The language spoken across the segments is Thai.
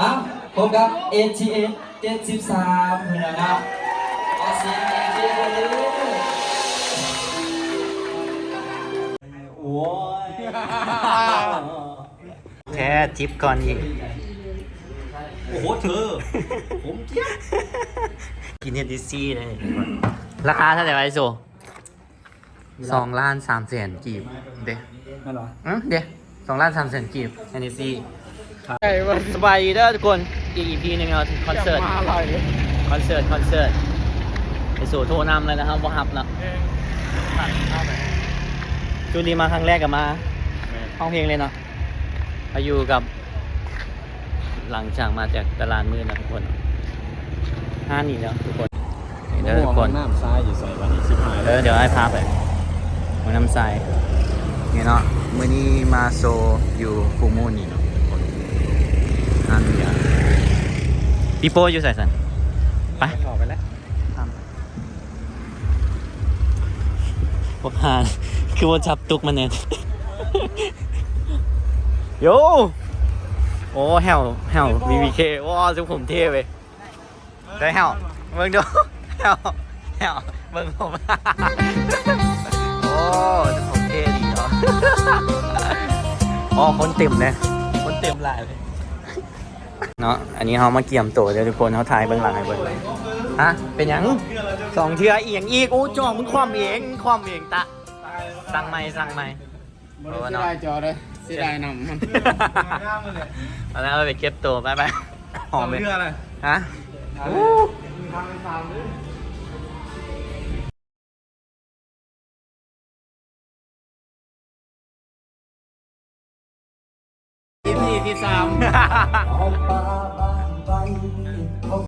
อ้าวพบกับ ATS 73พี่น้องครับขอเสียง ATS เลยโอ้ยแค่จิบก่อนอีก โอ้โหเธอ ผมเจี๊ยบกินเฮดดิซี่เลย ราคาเท่าไหร่ไว้โซสองล้านสามแสนกีบ เด้นั่นเหรออืมเด้สองล้านสามแสนกีบเฮด ดิซี่สบายดีเด้อทุกคน อีกอีพีหนึงเราถึงคอนเสิร์ตคอนเสิร์ต คอนเสิร์ตไอโซโทรนำเลยนะครับว่าฮับนะจูดีมาครั้งแรกกับมาห้องเพลงเลยเนาะมาอยู่กับ หลังจากมาจากตลาดมืดนะทุกคนห้านี่แล้วทุกคนนี่เด้อทุกคนน้ำซ้ายอยู่ใส่วันนี้สิบหายเออเดี๋ยวให้พาไปหัวน้ำใสนี่เนาะมื่อนี้มาโซอยู่ฟูมูนนี่เนาะ ทุกคนห้านี่แล้วพี่โป้อยู่ใส่สันไปเข้าไปแล้วพวกหานคือว่าจับตุกมันเนี่ยโยโอ้แฮวแฮว BBK ว้าวจุกผมเท่ไปได้แฮวเบิ่งดูแฮวแฮวเบิ่งผมโอ้จุกผมเท่ดีเนาะอ๋อคนเต็มเลยคนเต็มหลายเลย เนาะอันนี้เขามาเกี่ยมโตเดี๋ยวทุกคนเขาถ่ายเบื้องหลังให้เบิ่งเลยฮะเป็นหยังสองเทือเอียงอีกโอ้จองมึงความเองมึงความเองตะสั่งไม่สั่งไม่มันเสียดายจอเลยเสียดายนำมันเอาแล้วเอาไปเก็บตัวไปไปหอมไปเพื่ออะไรฮะที่สี่ที่สาม เอาปลาบ้านไปเอา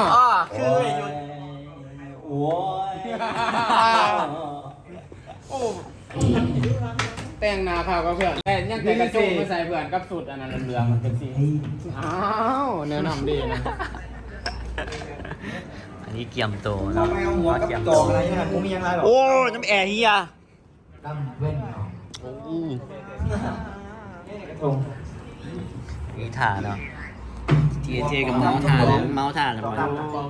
ะอ๋อคือหยุดโอ้ยโอ้แต่งหนาข่าวกับเพื่อนแต่ยังแต่กระจุกมาใส่เพื่อนกับสุดอันนั้นเหลืองมันเป็นสีอ้าวแนะนำดีนะ นนี้เกี่ยมตัวเนาะไม่เอาหัวกับเกี่ยมจตัอวกอะไรเนี่ยกูมียังไงหรอโอ้น้ำแอร์เฮียดำเว้นเอาโอ้กระทงนี่ถ่าเนาะทีเทกับเมาส์ถ่าเลยเมาส์ถ่าเลย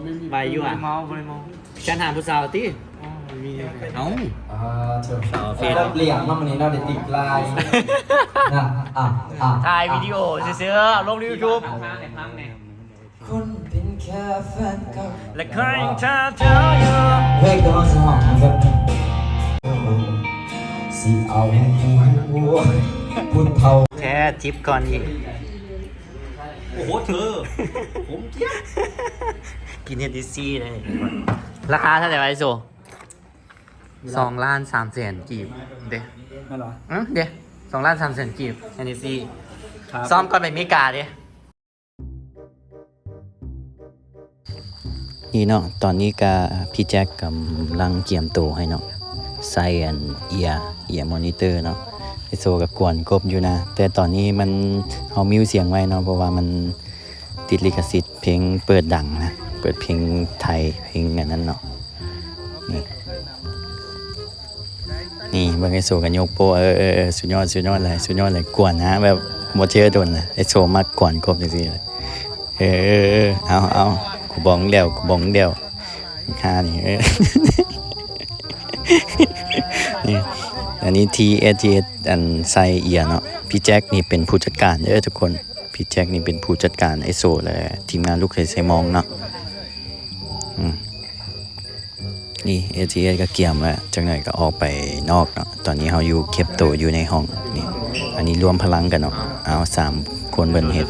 มันใบอยู่อะเมาบริมองฉันหาผู้สาวติเอ้า อ่าเถอะสาวเฟเฟซซเหลี่ยมมาวันนี้เราได้ติดลายนะอะอะถ่ายวิดีโอเสือๆลงในยูทูบ คนเป็นแค่แฟนเก่าและใครจะเจออยู่เฮ้ยก็สองแบบนี้สิเอาหัวพูดเท่าแค่จิบก่อนอีกโอ้โหเธอ ผมเจี๊ยบกินเฮดดิซี่เลยราคาเท่าไหร่ไว้โซสองล้านสามแสนกีบเด้นั่นเหรออืมเด้สองล้านสามแสนกีบเฮดดิซี่ครับซ้อมก่อนไปอเมริกาเด้ นี่เนาะตอนนี้ก็พี่แจ็คกำลังเกี่ยมตัวให้เนาะใส่อันเอียเอียมอนิเตอร์เนาะไอโซกับกวนกบอยู่นะ แต่ตอนนี้มันเอามิวเสียงไว้เนาะเพราะว่ามันติดลิขสิทธิ์เพลงเปิดดังนะ เปิดเพลงไทยเพลงอันนั้นเนาะนี่นี่เบิ่งไอโซกันยกโปเออเออสุดยอดสุดยอดเลยสุดยอดเลยกวนนะแบบโมเจอโดนเลยไอโซมากกวนกบจริงๆเลยเออเออเออเอาเอา กูบองเดียวกูบองเดียวค่านี่เออนี่อันนี้ T S S อันไซเอียเนาะพี่แจ็คนี่เป็นผู้จัดการเด้อทุกคน พี่แจ็คนี่เป็นผู้จัดการไอโซเลยทีมงานลูกเคยใส่มองเนาะอืมนี่ A T S ก็เกี่ยมแล้วจังหน่อยก็ออกไปนอกเนาะตอนนี้เราอยู่เก็บตัวอยู่ในห้องนี่อันนี้รวมพลังกันเนาะเอาสามคนเบิ่นเฮ็ด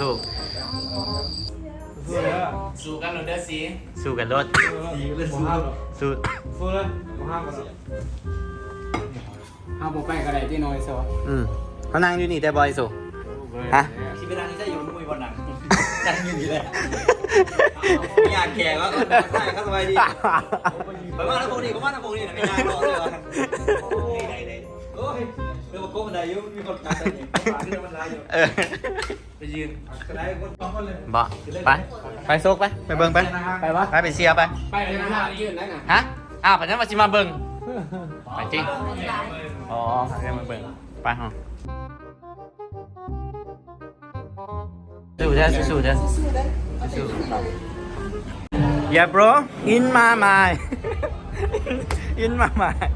สิสู้กันรถสู้สู้เลยห้ามกันห้ามบอกไปก็ได้ที่น้อยซะอืมเขานั่งอยู่นี่แต่บอยสู้ฮะที่ไปทางนี้จะอยู่มุ้ยบนหนังจังอยู่นี่แหละอยากแข่งก็ใช่ก็สบายดีไปว่าน้ำพงนี่ก็ว่าน้ำพงนี่นะไม่ได้บอกเลยวะโอ้ยเรื่องโก้บันไดยุ่มีคนตายอยู่ขึ้นบันไดอยู่ไปยืนกระไดคนต้องคนเลยบ่ไปไปโซกไปไปเบิ่งไปไปวะไปไปเชียไปไปเลยนะยืนได้ไงฮะอ้าวปัญญามาชิมาเบิ่งไปจริงอ๋อเรียกมาเบิ่งไปฮะสู้เด้อสู้เด้อสู้ๆ Yeah bro in my mind in my mind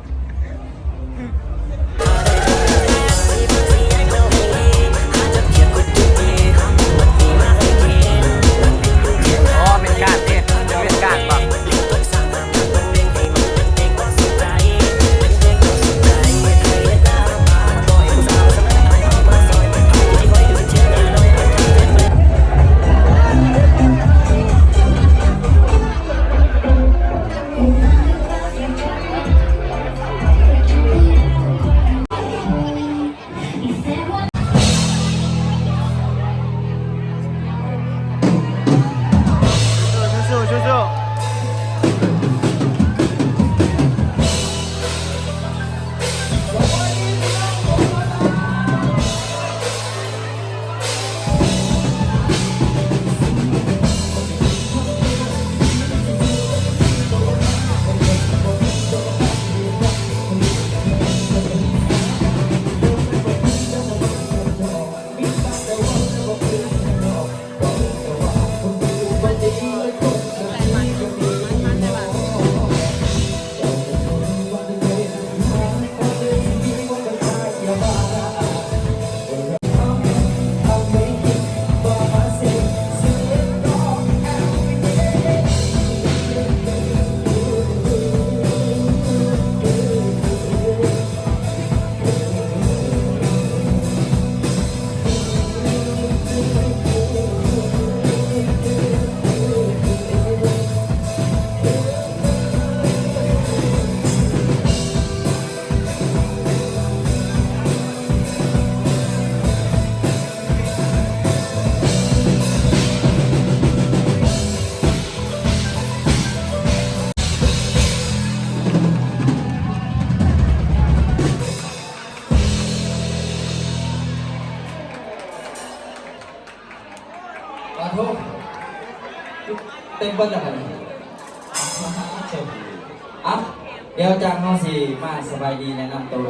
สีมาสบายดีแนะนำตัว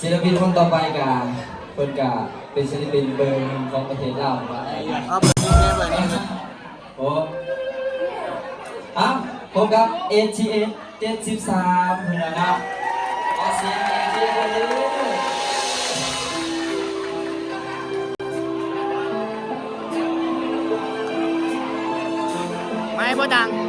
ศิลปินคนต่อไปกาเพิ่นกาเป็นศิลปินเบอร์หนึ่งของประเทศลาวว่าเอาเปิดนี่เปิดนี่โอ้อะผมกับ ATS 73เพื่อนนะครับขอเสียง ATS เลยไม่บ่ดัง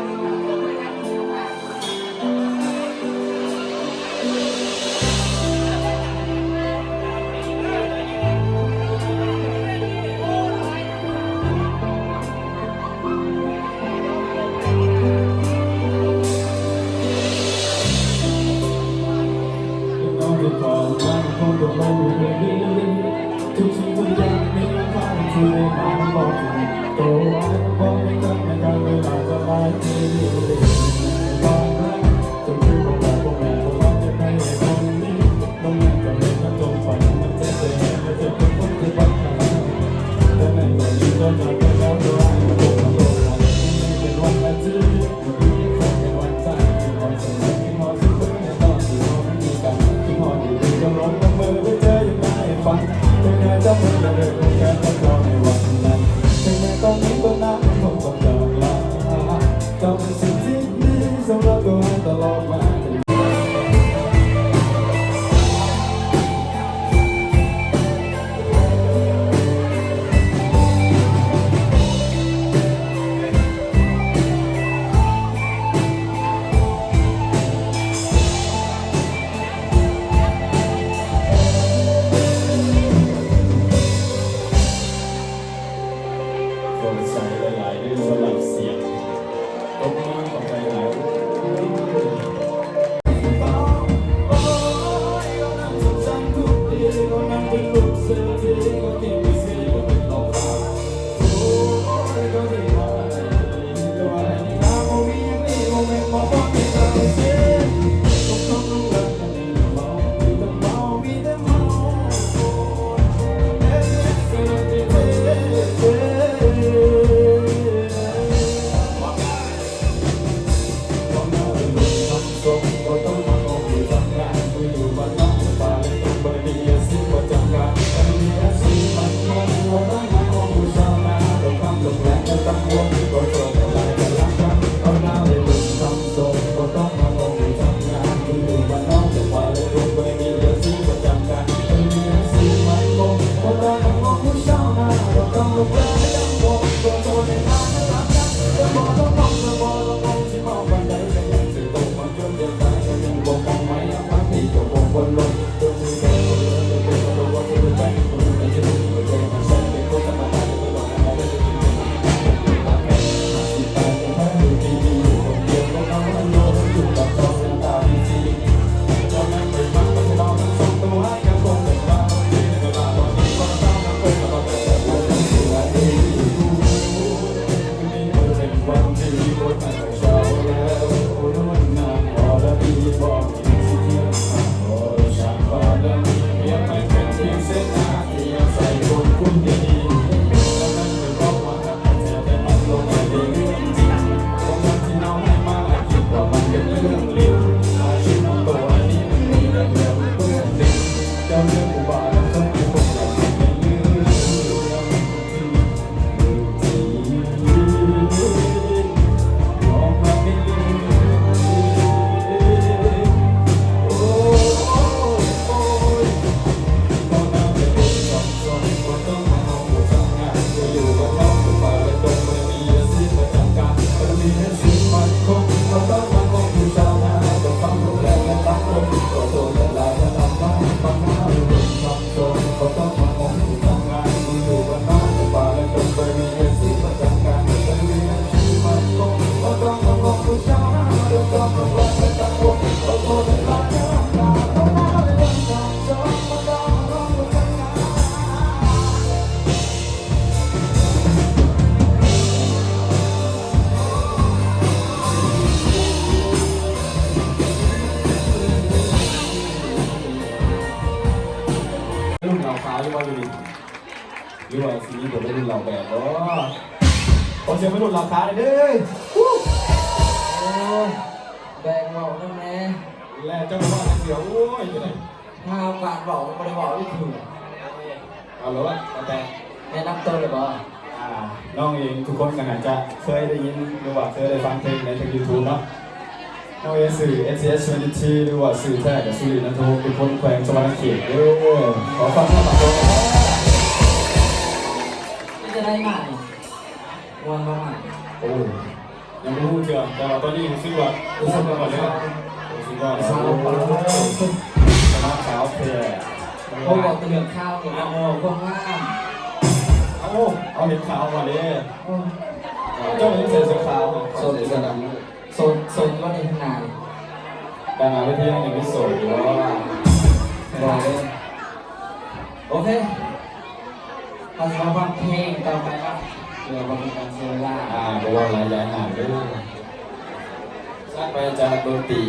ดูดิหรือว่าสีนี้ผมไม่รุ่นเราแบบอ๋อขอเสียงไม่รุ่นเราขาเลยเด้อโอ้ยแบงบอกนั่นแน่แล้วเจ้าว่าเสียวโอ้ยอยู่ไหนถ้าโอกาสบอกไม่ได้บอกไม่ถูกเอาแล้วว่าแต่แนะนำตัวเลยบอกอ่น้องเองทุกคนก็อาจจะเคยได้ยินหรือว่าเคยได้ฟังเพลงในทางยูทูบเนาะ น้องเองสื่อ S S 22หรือว่าสื่อแท้กับสื่อนันทวเป็นคนแขวงสวรรเขตเด้อขอฟังหน้าตาตัวนี่จะได้ใหม่วันมาใหม่โอ้ยังไม่รู้เชื่อแต่ว่าตอนนี้รู้สึกว่ารู้สึกว่าก่อนเลยรู้สึกว่าสาวโอ้ปลาสมาวแพร่เขาบอกตะเลือกข้าวเนี่ยโอ้คงงามเอาเอาเห็นขาวก่อนดิโอ้เจ้าไม่ใส่เสื้อขาวโซนโซน โซนโซนว่าในข้างในแต่มาไม่เที่ยงยังไม่สวยอยู่ว่าบอกเลยโอเคเราจะมาฟังเพลงต่อไปครับเดี๋ยวเราเป็นการเซลล่าอ่าก็ว่าหลายอย่างหาด้วยสร้างไปจากดนตรี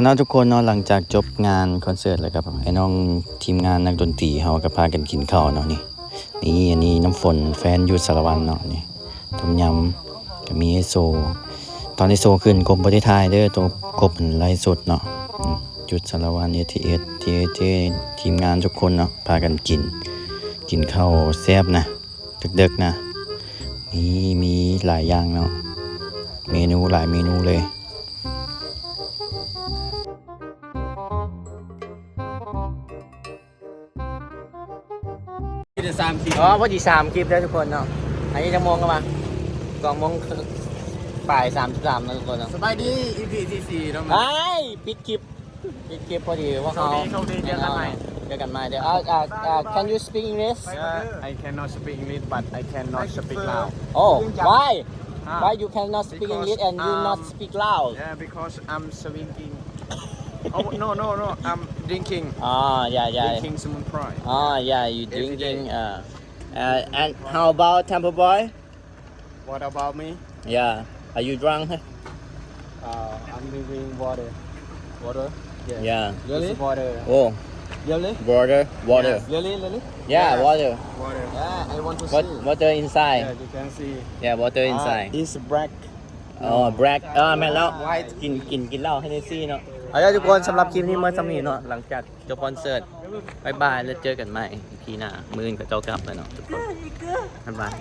เอานะทุกคนเนาะหลังจากจบงานคอนเสิร์ตแล้วกับไอ้น้องทีมงานนักดนตรีเฮาก็พากันกินข้าวเนาะนี่นี่อันนี้น้ำฝนแฟนยูสารวันเนาะนี่ต้มยำก็มีไอโซ ตอนไอโซขึ้นกรมประเทศไทยเด้อตัวกบไล่สดเนาะอืมจุดสารวันเอทีเอสทีเจทีมงานทุกคนเนาะพากันกิน กินข้าวแซ่บนะดึกๆนะมีมีหลายอย่างเนาะเมนูหลายเมนูเลย อ๋อพอดีสามคลิปแล้วทุกคนเนาะ อันนี้จะมองกันมาสองโมงครึ่งบ่ายสามสิบสามนะทุกคนเนาะสบายดี EP ที่สี่น้องไอ้ปิดคลิป ปิดคลิปพอดีว่าเขาโชคดีโชคดีเจอกันใหม่เจอกันใหม่เดี๋ยวอ่าอ่าอ่า can you speak English Yeah, I cannot speak English, but I cannot speak loud. oh why Ah. why you cannot speak Because, English and you not um, speak loud Yeah, because I'm swinging. oh no no no! I'm drinking. อ๋อ yeah yeah Drinking Simon Pride. oh yeah you Every drinking day. uh, uh and how about Tampa boy What about me? yeah are you drunk Uh, I'm drinking water. Water? yeah Really? Water. oh Really? water water Yes. Really? Really? yeah water Water. Yeah, I want to what see. water inside Yeah, you can see. yeah water Ah, inside it's black. อ๋อ black อ่าแม่นแล้วกินกินกินเหล้าให้เนซี่เนาะ เอาละทุกคนสำหรับคลิปนี้เมื่อสมีเนาะหลังจากจบคอนเสิร์ตบายบายแล้วเจอกันใหม่ทีหน้ามืออนกับเจ้ากลับเลยเนาะทุกคนบายบาย